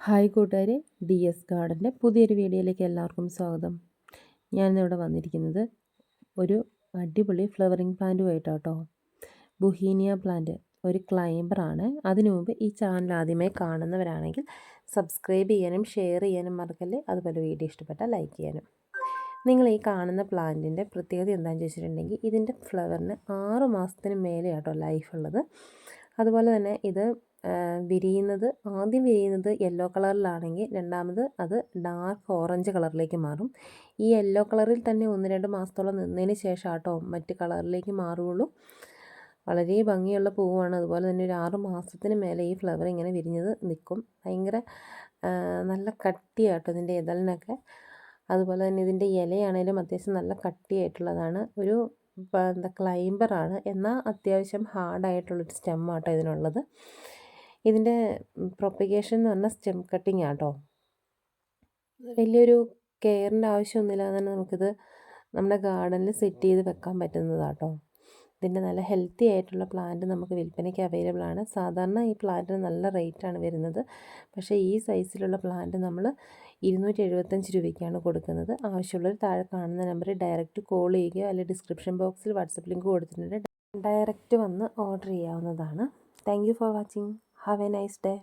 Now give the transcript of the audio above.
Hi കൂട്ടുകാരെ D S ഗാർഡന്റെ പുതിയൊരു വീഡിയോയിലേക്ക് എല്ലാവർക്കും സ്വാഗതം. ഞാനിന്നിവിടെ വന്നിരിക്കുന്നത് ഒരു അടിപൊളി ഫ്ലവറിങ് പ്ലാന്റുമായിട്ടോ ബുഹീനിയ പ്ലാന്റ് ഒരു ക്ലൈംബറാണ് അതിനു മുമ്പ് ഈ ചാനൽ ആദ്യമായി കാണുന്നവരാണെങ്കിൽ സബ്സ്ക്രൈബ് ചെയ്യാനും ഷെയർ ചെയ്യാനും മറക്കല്ലേ. അതുപോലെ വീഡിയോ ഇഷ്ടപ്പെട്ടാൽ ലൈക്ക് ചെയ്യാനും. നിങ്ങൾ ഈ കാണുന്ന പ്ലാന്റിന്റെ പ്രത്യേകത എന്താണെന്ന് ചോദിച്ചിട്ടുണ്ടെങ്കിൽ ഇതിന്റെ ഫ്ലവറിന് ആറ് മാസത്തിന് മേലെയാട്ടോ ലൈഫ് ഉള്ളത് അതുപോലെ തന്നെ ഇത് വിരിയുന്നത് ആദ്യം വിരിയുന്നത് യെല്ലോ കളറിലാണെങ്കിൽ രണ്ടാമത് അത് ഡാർക്ക് ഓറഞ്ച് കളറിലേക്ക് മാറും. ഈ യെല്ലോ കളറിൽ തന്നെ ഒന്ന് രണ്ട് മാസത്തോളം നിന്നതിന് ശേഷം ആട്ടോ മറ്റ് കളറിലേക്ക് മാറുകയുള്ളൂ. വളരെ ഭംഗിയുള്ള പൂവാണ്. അതുപോലെ തന്നെ ഒരു ആറ് മാസത്തിന് മേലെ ഈ ഫ്ലവർ ഇങ്ങനെ വിരിഞ്ഞത് നിൽക്കും. ഭയങ്കര നല്ല കട്ടിയാട്ടോ ഇതിന്റെ ഇതളിനൊക്കെ. അതുപോലെ തന്നെ ഇതിന്റെ ഇലയാണേലും അത്യാവശ്യം നല്ല കട്ടിയായിട്ടുള്ളതാണ്. ഒരു എന്താ ക്ലൈംബറാണ്. എന്നാൽ അത്യാവശ്യം ഹാർഡായിട്ടുള്ളൊരു സ്റ്റെമ്മാട്ടോ ഇതിനുള്ളത്. ഇതിന്റെ പ്രൊപ്പഗേഷൻ എന്ന് പറഞ്ഞാൽ സ്റ്റെം കട്ടിങ് ആട്ടോ വലിയൊരു കെയറിന്റെ ആവശ്യമൊന്നുമില്ലാതെ തന്നെ നമുക്കിത് നമ്മുടെ ഗാർഡനിൽ സെറ്റ് ചെയ്ത് വെക്കാൻ പറ്റുന്നതാട്ടോ ഇതിന്റെ നല്ല ഹെൽത്തി ആയിട്ടുള്ള പ്ലാന്റ് നമുക്ക് വിൽപ്പനയ്ക്ക് അവൈലബിൾ ആണ്. സാധാരണ ഈ പ്ലാന്റിന് നല്ല റേറ്റാണ് വരുന്നത്. പക്ഷേ ഈ സൈസിലുള്ള പ്ലാന്റ് നമ്മൾ ഇരുന്നൂറ്റി എഴുപത്തഞ്ച് രൂപയ്ക്കാണ് കൊടുക്കുന്നത്. ആവശ്യമുള്ളവർ താഴെ കാണുന്ന നമ്പറിൽ ഡയറക്റ്റ് കോൾ ചെയ്യുകയോ അല്ലെങ്കിൽ ഡിസ്ക്രിപ്ഷൻ ബോക്സിൽ വാട്സപ്പ് ലിങ്ക് കൊടുത്തിട്ടുണ്ട്. ഡയറക്റ്റ് വന്ന് ഓർഡർ ചെയ്യാവുന്നതാണ്. Thank for watching Have a nice day.